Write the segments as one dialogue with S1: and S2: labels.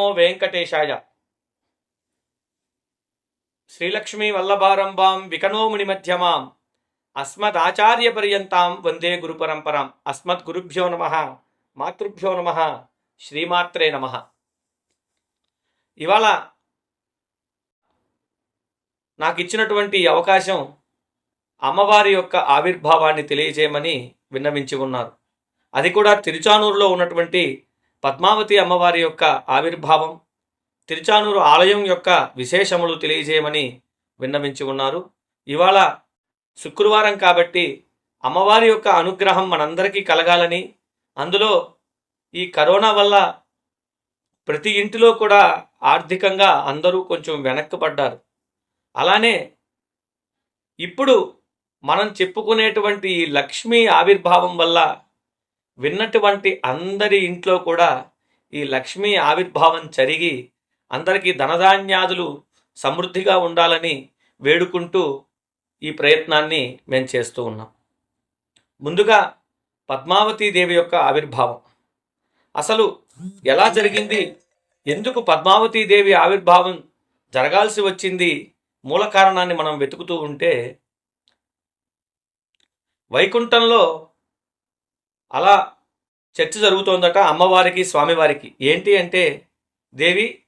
S1: నమో వెంకటేశాయ. శ్రీలక్ష్మీ వల్లభారంభాం వికనోముని మధ్యమాం. అస్మదాచార్యపర్యంతాం వందే గురు పరంపరాం అస్మద్ గురుభ్యో నమ. మాతృభ్యో నమ. శ్రీమాత్రే నమ. ఇవాళ నాకు ఇచ్చినటువంటి అవకాశం అమ్మవారి యొక్క ఆవిర్భావాన్ని తెలియజేయమని విన్నవించి ఉన్నారు. అది కూడా తిరుచానూరులో ఉన్నటువంటి పద్మావతి అమ్మవారి యొక్క ఆవిర్భావం తిరుచానూరు ఆలయం యొక్క విశేషములు తెలియజేయమని విన్నవించి ఉన్నారు. ఇవాళ శుక్రవారం కాబట్టి అమ్మవారి యొక్క అనుగ్రహం మనందరికీ కలగాలని అందులో ఈ కరోనా వల్ల ప్రతి ఇంటిలో కూడా ఆర్థికంగా అందరూ కొంచెం వెనక్కుపడ్డారు అలానే ఇప్పుడు మనం చెప్పుకునేటువంటి ఈ లక్ష్మీ ఆవిర్భావం వల్ల విన్నటువంటి అందరి ఇంట్లో కూడా ఈ లక్ష్మీ ఆవిర్భావం జరిగి అందరికీ ధనధాన్యాదులు సమృద్ధిగా ఉండాలని వేడుకుంటూ ఈ ప్రయత్నాన్ని మేము చేస్తూ ఉన్నాం. ముందుగా పద్మావతీదేవి యొక్క ఆవిర్భావం. అసలు ఎలా జరిగింది? ఎందుకు పద్మావతీదేవి ఆవిర్భావం జరగాల్సి వచ్చింది? మూల కారణాన్ని మనం వెతుకుతూ ఉంటే వైకుంఠంలో అలా చర్చ జరుగుతోందట అమ్మవారికి స్వామివారికి. ఏంటి అంటే దేవి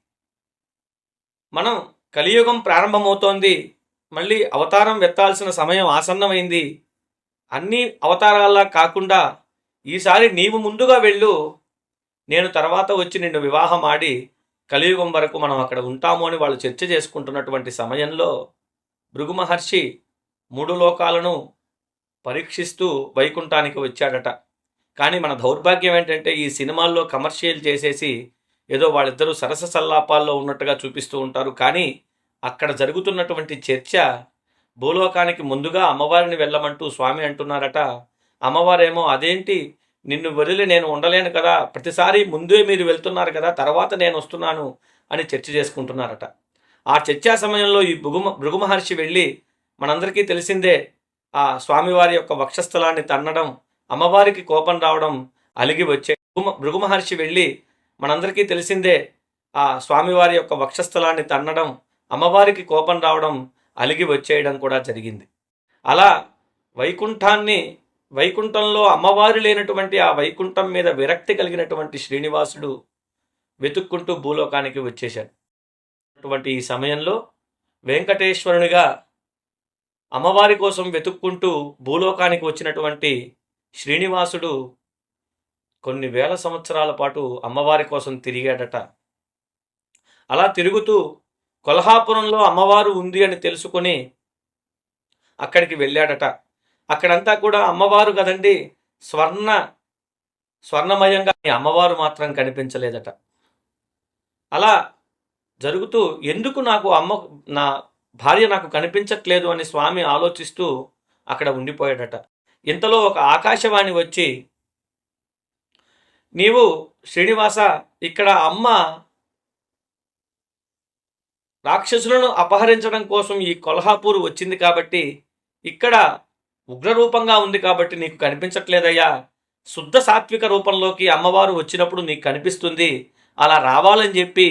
S1: మనం కలియుగం ప్రారంభమవుతోంది మళ్ళీ అవతారం వెత్తాల్సిన సమయం ఆసన్నమైంది అన్ని అవతారాల్లా కాకుండా ఈసారి నీవు ముందుగా వెళ్ళు నేను తర్వాత వచ్చి నిన్ను వివాహం ఆడి కలియుగం వరకు మనం అక్కడ ఉంటాము అని వాళ్ళు చర్చ చేసుకుంటున్నటువంటి సమయంలో భృగు మహర్షి మూడు లోకాలను పరీక్షిస్తూ వైకుంఠానికి వచ్చాడట. కానీ మన దౌర్భాగ్యం ఏంటంటే ఈ సినిమాల్లో కమర్షియల్ చేసేసి ఏదో వాళ్ళిద్దరూ సరస సల్లాపాల్లో ఉన్నట్టుగా చూపిస్తూ ఉంటారు. కానీ అక్కడ జరుగుతున్నటువంటి చర్చ భూలోకానికి ముందుగా అమ్మవారిని వెళ్ళమంటూ స్వామి అంటున్నారట. అమ్మవారేమో అదేంటి? నిన్ను వదిలి నేను ఉండలేను కదా. ప్రతిసారి ముందే మీరు వెళ్తున్నారు కదా. తర్వాత నేను వస్తున్నాను అని చర్చ చేసుకుంటున్నారట. ఆ చర్చా సమయంలో ఈ భృగు భృగు మహర్షి వెళ్ళి మనందరికీ తెలిసిందే ఆ స్వామివారి యొక్క వక్షస్థలాన్ని తన్నడం అమ్మవారికి కోపం రావడం అలిగి వచ్చే భృగు- మహర్షి వెళ్ళి మనందరికీ తెలిసిందే ఆ స్వామివారి యొక్క వక్షస్థలాన్ని తన్నడం అమ్మవారికి కోపం రావడం అలిగి వచ్చేయడం కూడా జరిగింది. అలా వైకుంఠాన్ని వైకుంఠంలో అమ్మవారు లేనటువంటి ఆ వైకుంఠం మీద విరక్తి కలిగినటువంటి శ్రీనివాసుడు వెతుక్కుంటూ భూలోకానికి వచ్చేశాడు. అటువంటి ఈ సమయంలో వెంకటేశ్వరునిగా అమ్మవారి కోసం వెతుక్కుంటూ భూలోకానికి వచ్చినటువంటి శ్రీనివాసుడు కొన్ని వేల సంవత్సరాల పాటు అమ్మవారి కోసం తిరిగాడట. అలా తిరుగుతూ కొల్హాపురంలో అమ్మవారు ఉంది అని తెలుసుకొని అక్కడికి వెళ్ళాడట. అక్కడంతా కూడా అమ్మవారు కదండి స్వర్ణ స్వర్ణమయంగా అమ్మవారు మాత్రం కనిపించలేదట. అలా జరుగుతూ ఎందుకు నాకు అమ్మ నా భార్య నాకు కనిపించట్లేదు అని స్వామి ఆలోచిస్తూ అక్కడ ఉండిపోయాడట. ఇంతలో ఒక ఆకాశవాణి వచ్చి నీవు శ్రీనివాస ఇక్కడ అమ్మ రాక్షసులను అపహరించడం కోసం ఈ కొల్హాపూర్ వచ్చింది కాబట్టి ఇక్కడ ఉగ్రరూపంగా ఉంది కాబట్టి నీకు కనిపించట్లేదయ్యా. శుద్ధ సాత్విక రూపంలోకి అమ్మవారు వచ్చినప్పుడు నీకు కనిపిస్తుంది. అలా రావాలని చెప్పి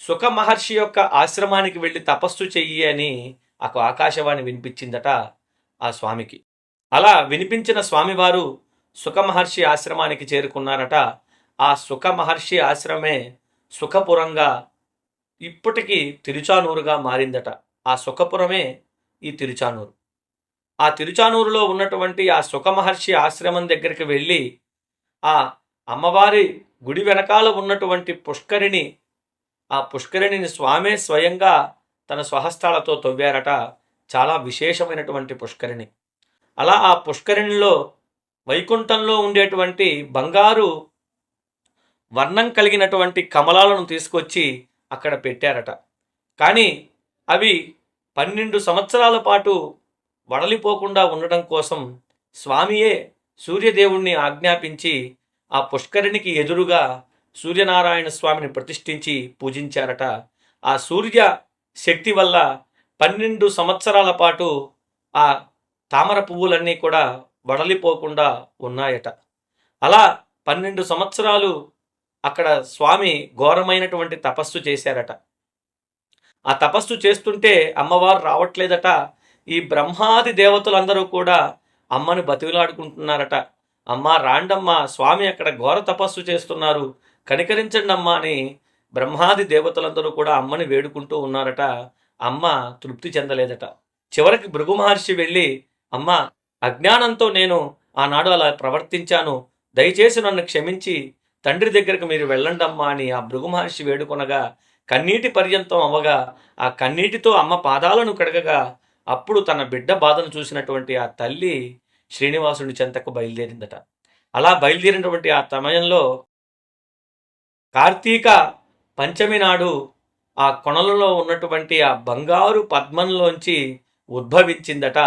S1: సుఖ మహర్షి యొక్క ఆశ్రమానికి వెళ్ళి తపస్సు చెయ్యి అని ఒక ఆకాశవాణి వినిపించిందట ఆ స్వామికి. అలా వినిపించిన స్వామివారు సుఖమహర్షి ఆశ్రమానికి చేరుకున్నారట. ఆ సుఖ మహర్షి ఆశ్రమే సుఖపురంగా ఇప్పటికీ తిరుచానూరుగా మారిందట. ఆ సుఖపురమే ఈ తిరుచానూరు. ఆ తిరుచానూరులో ఉన్నటువంటి ఆ సుఖమహర్షి ఆశ్రమం దగ్గరికి వెళ్ళి ఆ అమ్మవారి గుడి వెనకాల ఉన్నటువంటి పుష్కరిణి ఆ పుష్కరిణిని స్వామే స్వయంగా తన స్వహస్తాలతో తవ్వారట. చాలా విశేషమైనటువంటి పుష్కరిణి. అలా ఆ పుష్కరిణిలో వైకుంఠంలో ఉండేటువంటి బంగారు వర్ణం కలిగినటువంటి కమలాలను తీసుకొచ్చి అక్కడ పెట్టారట. కానీ అవి పన్నెండు సంవత్సరాల పాటు వడలిపోకుండా ఉండడం కోసం స్వామియే సూర్యదేవుణ్ణి ఆజ్ఞాపించి ఆ పుష్కరిణికి ఎదురుగా సూర్యనారాయణ స్వామిని ప్రతిష్ఠించి పూజించారట. ఆ సూర్య శక్తి వల్ల పన్నెండు సంవత్సరాల పాటు ఆ తామర పువ్వులన్నీ కూడా వడలిపోకుండా ఉన్నాయట. అలా పన్నెండు సంవత్సరాలు అక్కడ స్వామి ఘోరమైనటువంటి తపస్సు చేశారట. ఆ తపస్సు చేస్తుంటే అమ్మవారు రావట్లేదట. ఈ బ్రహ్మాది దేవతలందరూ కూడా అమ్మని బతివిలాడుకుంటున్నారట అమ్మ రాండమ్మ స్వామి అక్కడ ఘోర తపస్సు చేస్తున్నారు. కనికరించండి అమ్మ అని బ్రహ్మాది దేవతలందరూ కూడా అమ్మని వేడుకుంటూ ఉన్నారట. అమ్మ తృప్తి చెందలేదట. చివరికి భృగు మహర్షి వెళ్ళి అమ్మా అజ్ఞానంతో నేను ఆనాడు అలా ప్రవర్తించాను. దయచేసి నన్ను క్షమించి తండ్రి దగ్గరకు మీరు వెళ్ళండి అమ్మా అని ఆ భృగు మహర్షి వేడుకొనగా కన్నీటి పర్యంతం అవ్వగా ఆ కన్నీటితో అమ్మ పాదాలను కడగగా అప్పుడు తన బిడ్డ బాధను చూసినటువంటి ఆ తల్లి శ్రీనివాసుని చెంతకు బయలుదేరిందట. అలా బయలుదేరినటువంటి ఆ సమయంలో కార్తీక పంచమి నాడు ఆ కొనలలో ఉన్నటువంటి ఆ బంగారు పద్మంలోంచి ఉద్భవించిందట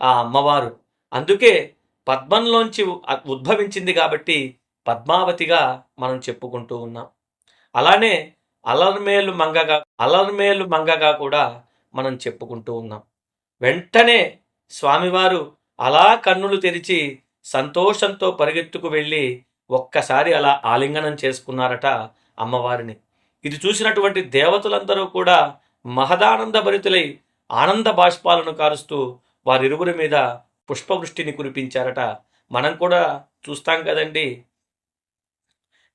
S1: ఆ అమ్మవారు. అందుకే పద్మంలోంచి ఉద్భవించింది కాబట్టి పద్మావతిగా మనం చెప్పుకుంటూ ఉన్నాం. అలానే అలర్మేలు మంగగా అలర్మేలు మంగగా కూడా మనం చెప్పుకుంటూ ఉన్నాం. వెంటనే స్వామివారు అలా కన్నులు తెరిచి సంతోషంతో పరిగెత్తుకు వెళ్ళి ఒక్కసారి అలా ఆలింగనం చేసుకున్నారట అమ్మవారిని. ఇది చూసినటువంటి దేవతలందరూ కూడా మహదానంద భరితులై ఆనంద బాష్పాలను కారుస్తూ వారిరువురి మీద పుష్పవృష్టిని కురిపించారట. మనం కూడా చూస్తాం కదండి.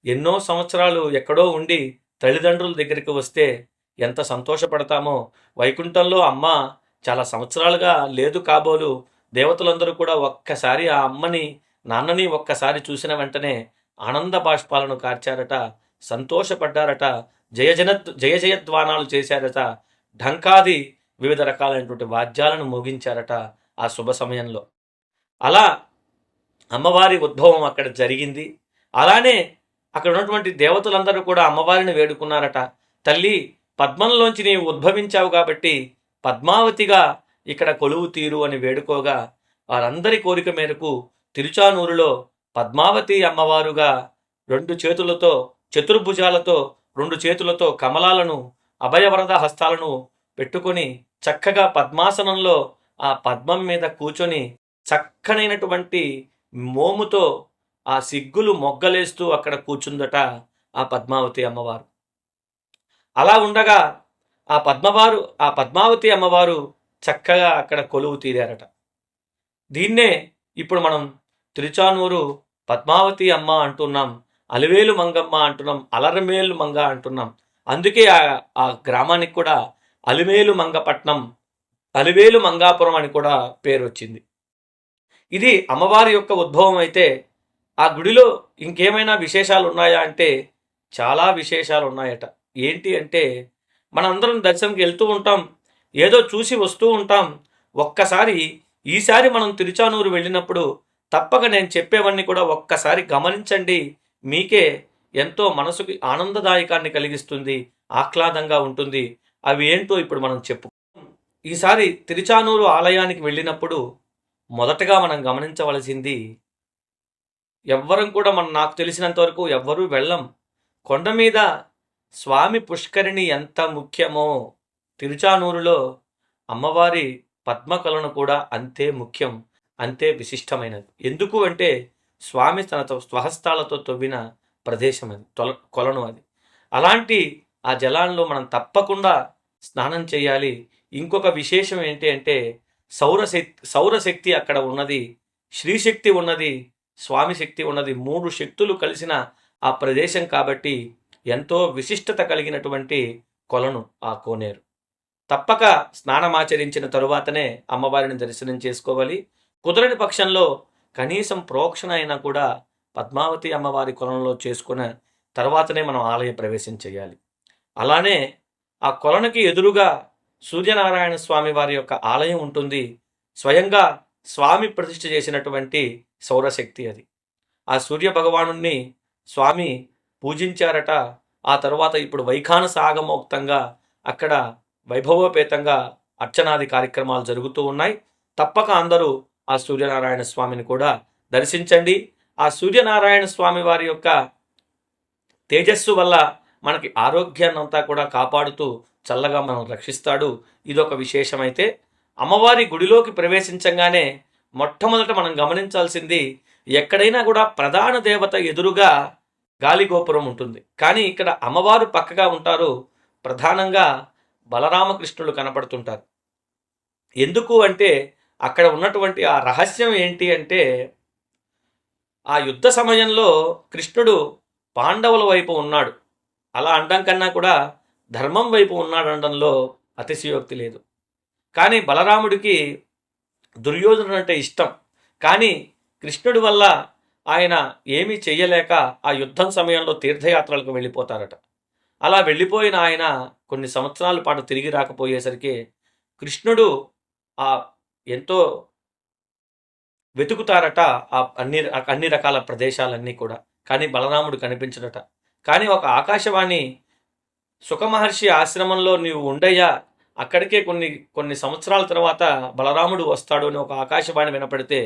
S1: ఎన్నో సంవత్సరాలు ఎక్కడో ఉండి తల్లిదండ్రుల దగ్గరికి వస్తే ఎంత సంతోషపడతామో. వైకుంఠంలో అమ్మ చాలా సంవత్సరాలుగా లేదు కాబోలు. దేవతలందరూ కూడా ఒక్కసారి ఆ అమ్మని నాన్నని ఒక్కసారి చూసిన వెంటనే ఆనంద బాష్పాలను కార్చారట. సంతోషపడ్డారట. జయ జన జయ జయధ్వానాలు చేశారట. ఢంకాది వివిధ రకాలైనటువంటి వాద్యాలను మోగించారట ఆ శుభ సమయంలో. అలా అమ్మవారి ఉద్భవం అక్కడ జరిగింది. అలానే అక్కడ ఉన్నటువంటి దేవతలందరూ కూడా అమ్మవారిని వేడుకున్నారట. తల్లి పద్మంలోంచి నీవు ఉద్భవించావు కాబట్టి పద్మావతిగా ఇక్కడ కొలువు తీరు అని వేడుకోగా వారందరి కోరిక మేరకు తిరుచానూరులో పద్మావతి అమ్మవారుగా రెండు చేతులతో చతుర్భుజాలతో రెండు చేతులతో కమలాలను అభయవరద హస్తాలను పెట్టుకొని చక్కగా పద్మాసనంలో ఆ పద్మం మీద కూర్చొని చక్కనైనటువంటి మోముతో ఆ సిగ్గులు మొగ్గలేస్తూ అక్కడ కూర్చుందట ఆ పద్మావతి అమ్మవారు. అలా ఉండగా ఆ పద్మవారు ఆ పద్మావతి అమ్మవారు చక్కగా అక్కడ కొలువు తీరారట. దీన్నే ఇప్పుడు మనం తిరుచానూరు పద్మావతి అమ్మ అంటున్నాం అలివేలు మంగమ్మ అంటున్నాం అలరమేలు మంగ అంటున్నాం. అందుకే ఆ ఆ గ్రామానికి కూడా అలివేలు మంగపట్నం అలివేలు మంగాపురం అని కూడా పేరు వచ్చింది ఇది అమ్మవారి యొక్క ఉద్భవం అయితే ఆ గుడిలో ఇంకేమైనా విశేషాలు ఉన్నాయా అంటే చాలా విశేషాలు ఉన్నాయట ఏంటి అంటే మనందరం దర్శనంకి వెళ్తూ ఉంటాం ఏదో చూసి వస్తూ ఉంటాం. ఒక్కసారి ఈసారి మనం తిరుచానూరు వెళ్ళినప్పుడు తప్పక నేను చెప్పేవన్నీ కూడా ఒక్కసారి గమనించండి. మీకే ఎంతో మనసుకి ఆనందదాయకాన్ని కలిగిస్తుంది ఆహ్లాదంగా ఉంటుంది. అవి ఏంటో ఇప్పుడు మనం చెప్పు ఈసారి తిరుచానూరు ఆలయానికి వెళ్ళినప్పుడు మొదటగా మనం గమనించవలసింది ఎవ్వరం కూడా మనం నాకు తెలిసినంతవరకు ఎవ్వరూ వెళ్ళం. కొండ మీద స్వామి పుష్కరిణి ఎంత ముఖ్యమో తిరుచానూరులో అమ్మవారి పద్మకలను కూడా అంతే ముఖ్యం అంతే విశిష్టమైనది. ఎందుకు అంటే స్వామి తన స్వహస్తాలతో తవ్విన ప్రదేశం అది తొల కొలను అది. అలాంటి ఆ జలాల్లో మనం తప్పకుండా స్నానం చేయాలి. ఇంకొక విశేషం ఏంటి అంటే సౌరశక్తి సౌరశక్తి అక్కడ ఉన్నది శ్రీశక్తి ఉన్నది స్వామి శక్తి ఉన్నది. మూడు శక్తులు కలిసిన ఆ ప్రదేశం కాబట్టి ఎంతో విశిష్టత కలిగినటువంటి కొలను ఆ కోనేరు. తప్పక స్నానమాచరించిన తరువాతనే అమ్మవారిని దర్శనం చేసుకోవాలి. కుదరని పక్షంలో కనీసం ప్రోక్షణ అయినా కూడా పద్మావతి అమ్మవారి కొలంలో చేసుకున్న తర్వాతనే మనం ఆలయ ప్రవేశం చేయాలి. అలానే ఆ కొలనుకి ఎదురుగా సూర్యనారాయణ స్వామి వారి యొక్క ఆలయం ఉంటుంది. స్వయంగా స్వామి ప్రతిష్ఠ చేసినటువంటి సౌరశక్తి అది. ఆ సూర్య భగవానుణ్ణి స్వామి పూజించారట. ఆ తర్వాత ఇప్పుడు వైఖాన సాగమోక్తంగా అక్కడ వైభవోపేతంగా అర్చనాది కార్యక్రమాలు జరుగుతూ ఉన్నాయి. తప్పక అందరూ ఆ సూర్యనారాయణ స్వామిని కూడా దర్శించండి. ఆ సూర్యనారాయణ స్వామి వారి యొక్క తేజస్సు వల్ల మనకి ఆరోగ్యాన్ని అంతా కూడా కాపాడుతూ చల్లగా మనం రక్షిస్తాడు. ఇదొక విశేషమైతే అమ్మవారి గుడిలోకి ప్రవేశించంగానే మొట్టమొదట మనం గమనించాల్సింది ఎక్కడైనా కూడా ప్రధాన దేవత ఎదురుగా గాలిగోపురం ఉంటుంది. కానీ ఇక్కడ అమ్మవారు పక్కగా ఉంటారు. ప్రధానంగా బలరామకృష్ణులు కనపడుతుంటారు. ఎందుకు అంటే అక్కడ ఉన్నటువంటి ఆ రహస్యం ఏంటి అంటే ఆ యుద్ధ సమయంలో కృష్ణుడు పాండవుల వైపు ఉన్నాడు. అలా అనడం కన్నా కూడా ధర్మం వైపు ఉన్నాడనడంలో అతిశయోక్తి లేదు. కానీ బలరాముడికి దుర్యోధనుడు అంటే ఇష్టం. కానీ కృష్ణుడి వల్ల ఆయన ఏమీ చెయ్యలేక ఆ యుద్ధం సమయంలో తీర్థయాత్రలకు వెళ్ళిపోతారట. అలా వెళ్ళిపోయిన ఆయన కొన్ని సంవత్సరాల పాటు తిరిగి రాకపోయేసరికి కృష్ణుడు ఆ ఎంతో వెతుకుతారట ఆ అన్ని అన్ని రకాల ప్రదేశాలన్నీ కూడా. కానీ బలరాముడు కనిపించడట. కానీ ఒక ఆకాశవాణి సుఖమహర్షి ఆశ్రమంలో నీవు ఉండయ్యా అక్కడికే కొన్ని కొన్ని సంవత్సరాల తర్వాత బలరాముడు వస్తాడు అని ఒక ఆకాశవాణి వినపడితే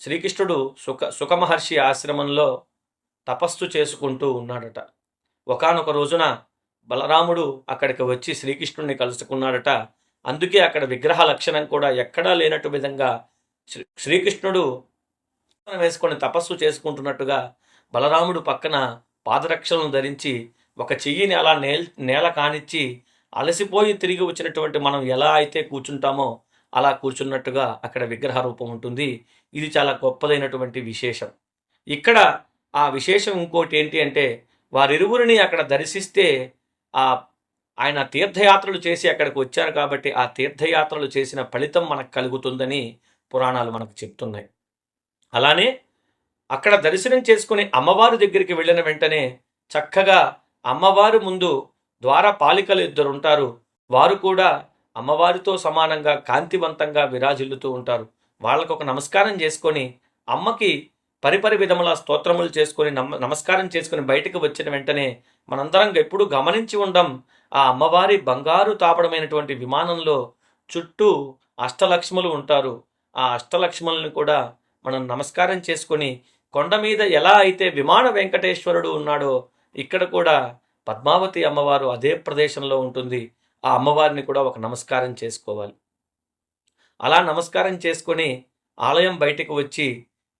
S1: శ్రీకృష్ణుడు సుఖ సుఖమహర్షి ఆశ్రమంలో తపస్సు చేసుకుంటూ ఉన్నాడట. ఒకానొక రోజున బలరాముడు అక్కడికి వచ్చి శ్రీకృష్ణుడిని కలుసుకున్నాడట. అందుకే అక్కడ విగ్రహ లక్షణం కూడా ఎక్కడా లేనట్టు విధంగా శ్రీ శ్రీకృష్ణుడు వేసుకొని తపస్సు చేసుకుంటున్నట్టుగా బలరాముడు పక్కన పాదరక్షలను ధరించి ఒక చెయ్యిని అలా నేల్ నేల కానిచ్చి అలసిపోయి తిరిగి వచ్చినటువంటి మనం ఎలా అయితే కూర్చుంటామో అలా కూర్చున్నట్టుగా అక్కడ విగ్రహ రూపం ఉంటుంది. ఇది చాలా గొప్పదైనటువంటి విశేషం. ఇక్కడ ఆ విశేషం ఇంకోటి ఏంటి అంటే వారిరువురిని అక్కడ దర్శిస్తే ఆ ఆయన తీర్థయాత్రలు చేసి అక్కడికి వచ్చారు కాబట్టి ఆ తీర్థయాత్రలు చేసిన ఫలితం మనకు కలుగుతుందని పురాణాలు మనకు చెప్తున్నాయి. అలానే అక్కడ దర్శనం చేసుకుని అమ్మవారి దగ్గరికి వెళ్ళిన వెంటనే చక్కగా అమ్మవారి ముందు ద్వార పాలికలు ఇద్దరు ఉంటారు. వారు కూడా అమ్మవారితో సమానంగా కాంతివంతంగా విరాజిల్లుతూ ఉంటారు. వాళ్ళకు ఒక నమస్కారం చేసుకొని అమ్మకి పరిపరి విధముల స్తోత్రములు చేసుకొని నమ నమస్కారం చేసుకొని బయటకు వచ్చిన వెంటనే మనందరం ఎప్పుడూ గమనించి ఉండం ఆ అమ్మవారి బంగారు తాపడమైనటువంటి విమానంలో చుట్టూ అష్టలక్ష్ములు ఉంటారు. ఆ అష్టలక్ష్ములను కూడా మనం నమస్కారం చేసుకొని కొండ మీద ఎలా అయితే విమాన వెంకటేశ్వరుడు ఉన్నాడో ఇక్కడ కూడా పద్మావతి అమ్మవారు అదే ప్రదేశంలో ఉంటుంది. ఆ అమ్మవారిని కూడా ఒక నమస్కారం చేసుకోవాలి. అలా నమస్కారం చేసుకొని ఆలయం బయటకు వచ్చి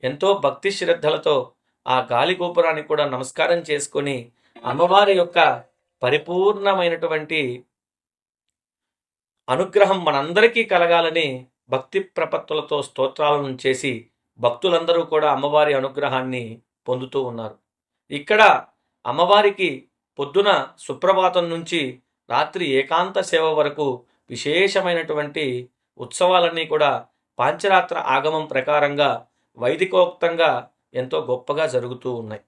S1: ఎంతో భక్తి శ్రద్ధలతో ఆ గాలి గోపురానికి కూడా నమస్కారం చేసుకొని అమ్మవారి యొక్క పరిపూర్ణమైనటువంటి అనుగ్రహం మనందరికీ కలగాలని భక్తి ప్రపత్తులతో స్తోత్రాలను చేసి భక్తులందరూ కూడా అమ్మవారి అనుగ్రహాన్ని పొందుతూ ఉన్నారు. ఇక్కడ అమ్మవారికి పొద్దున సుప్రభాతం నుంచి రాత్రి ఏకాంత సేవ వరకు విశేషమైనటువంటి ఉత్సవాలన్నీ కూడా పాంచరాత్ర ఆగమం ప్రకారంగా వైదికోక్తంగా ఎంతో గొప్పగా జరుగుతూ ఉన్నాయి.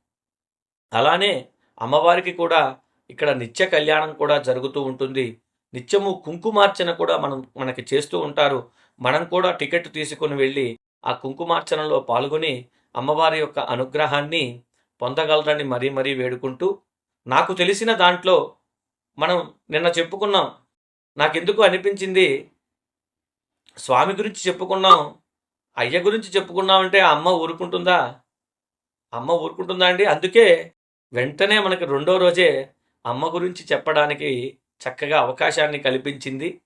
S1: అలానే అమ్మవారికి కూడా ఇక్కడ నిత్య కళ్యాణం కూడా జరుగుతూ ఉంటుంది. నిత్యము కుంకుమార్చన కూడా మనం మనకి చేస్తూ ఉంటారు. మనం కూడా టికెట్ తీసుకుని వెళ్ళి ఆ కుంకుమార్చనలో పాల్గొని అమ్మవారి యొక్క అనుగ్రహాన్ని పొందగలరని మరీ మరీ వేడుకుంటూ నాకు తెలిసిన దాంట్లో మనం నిన్న చెప్పుకున్నాం నాకెందుకు అనిపించింది? స్వామి గురించి చెప్పుకున్నాం అయ్య గురించి చెప్పుకున్నామంటే ఆ అమ్మ ఊరుకుంటుందా? అమ్మ ఊరుకుంటుందా అండి? అందుకే వెంటనే మనకి రెండో రోజే అమ్మ గురించి చెప్పడానికి చక్కగా అవకాశాన్ని కల్పించింది.